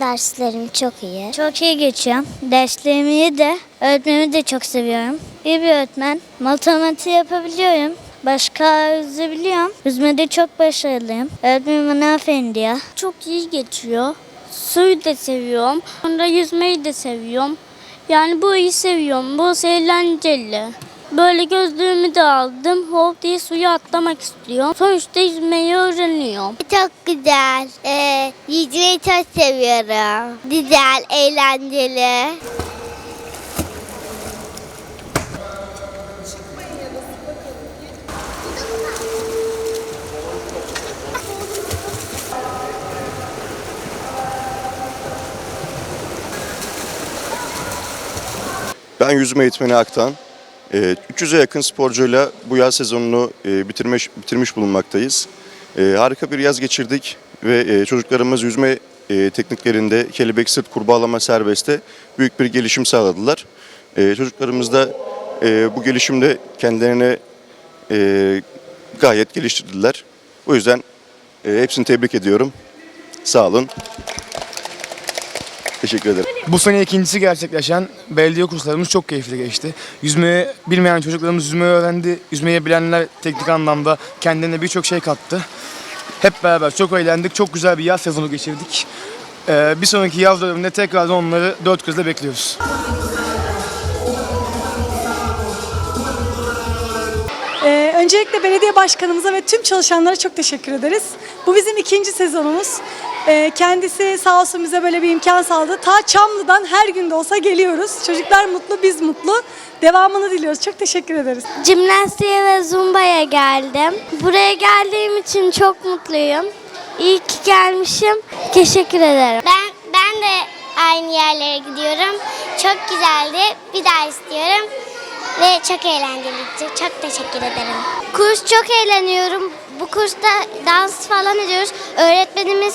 Derslerim çok iyi. Çok iyi geçiyorum. Derslerimi de öğretmenimi de çok seviyorum. İyi bir öğretmen. Matematiği yapabiliyorum. Başka yüzebiliyorum. Yüzmede çok başarılıyım. Öğretmenim bana aferin diyor. Çok iyi geçiyor. Suyu da seviyorum. Sonra yüzmeyi de seviyorum. Yani bu iyi seviyorum. Bu eğlenceli. Böyle gözlüğümü de aldım. Hop diye suya atlamak istiyorum. Sonuçta yüzmeyi öğreniyorum. Çok güzel. Ee, yüzmeyi çok seviyorum. Güzel, eğlenceli. Ben yüzme eğitmeni Aktan. Ee, 300'e yakın sporcuyla bu yaz sezonunu e, bitirmiş, bitirmiş bulunmaktayız. Ee, Harika bir yaz geçirdik ve e, çocuklarımız yüzme e, tekniklerinde kelebek sırt kurbağalama serbestte büyük bir gelişim sağladılar. Ee, Çocuklarımız da bu gelişimde kendilerine gayet geliştirdiler. O yüzden hepsini tebrik ediyorum. Sağ olun. Teşekkür ederim. Bu sene ikincisi gerçekleşen belediye kurslarımız çok keyifli geçti. Yüzmeyi bilmeyen çocuklarımız yüzmeyi öğrendi. Yüzmeyi bilenler teknik anlamda kendilerine birçok şey kattı. Hep beraber çok eğlendik. Çok güzel bir yaz sezonu geçirdik. Ee, bir sonraki yaz döneminde tekrardan onları dört gözle bekliyoruz. Öncelikle belediye başkanımıza ve tüm çalışanlara çok teşekkür ederiz. Bu bizim ikinci sezonumuz. Ee, kendisi sağ olsun bize böyle bir imkan sağladı. Ta Çamlı'dan her gün de olsa geliyoruz. Çocuklar mutlu, biz mutlu. Devamını diliyoruz. Çok teşekkür ederiz. Jimnastiğe ve zumbaya geldim. Buraya geldiğim için çok mutluyum. İyi ki gelmişim. Teşekkür ederim. Ben ben de aynı yerlere gidiyorum. Çok güzeldi. Bir daha istiyorum. Ve çok eğlenceliydi. Çok teşekkür ederim. Kurs çok eğleniyorum. Bu kursta dans falan ediyoruz. Öğretmenimiz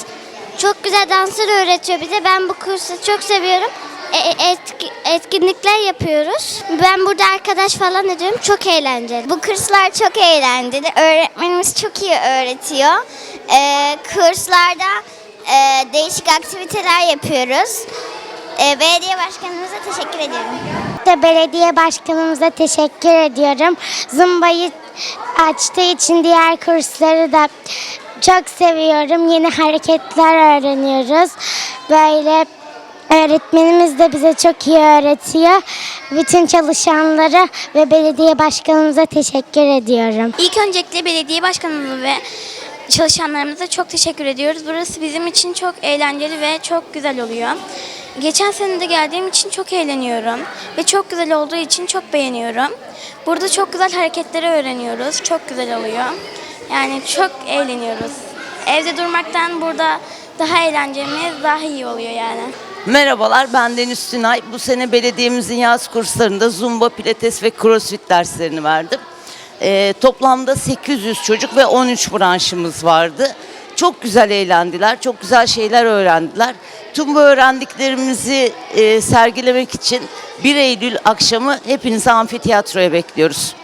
çok güzel danslar öğretiyor bize. Ben bu kursu çok seviyorum. E- e- etki- etkinlikler yapıyoruz. Ben burada arkadaş falan ediyorum. Çok eğlenceli. Bu kurslar çok eğlenceli. Öğretmenimiz çok iyi öğretiyor. Ee, kurslarda e, değişik aktiviteler yapıyoruz. Ee, belediye başkanımıza teşekkür ediyorum. de belediye başkanımıza teşekkür ediyorum. Zumba'yı açtığı için diğer kursları da çok seviyorum. Yeni hareketler öğreniyoruz. Böyle öğretmenimiz de bize çok iyi öğretiyor. Bütün çalışanlara ve belediye başkanımıza teşekkür ediyorum. İlk öncelikle belediye başkanımıza ve çalışanlarımıza çok teşekkür ediyoruz. Burası bizim için çok eğlenceli ve çok güzel oluyor. Geçen sene de geldiğim için çok eğleniyorum ve çok güzel olduğu için çok beğeniyorum. Burada çok güzel hareketleri öğreniyoruz. Çok güzel oluyor. Yani çok eğleniyoruz. Evde durmaktan burada daha eğlencemiz daha iyi oluyor yani. Merhabalar ben Deniz Günay. Bu sene belediyemizin yaz kurslarında Zumba, Pilates ve Crossfit derslerini verdim. Ee, toplamda 800 çocuk ve 13 branşımız vardı. Çok güzel eğlendiler, çok güzel şeyler öğrendiler. Tüm bu öğrendiklerimizi e, sergilemek için 1 Eylül akşamı hepinizi amfiteyatroya bekliyoruz.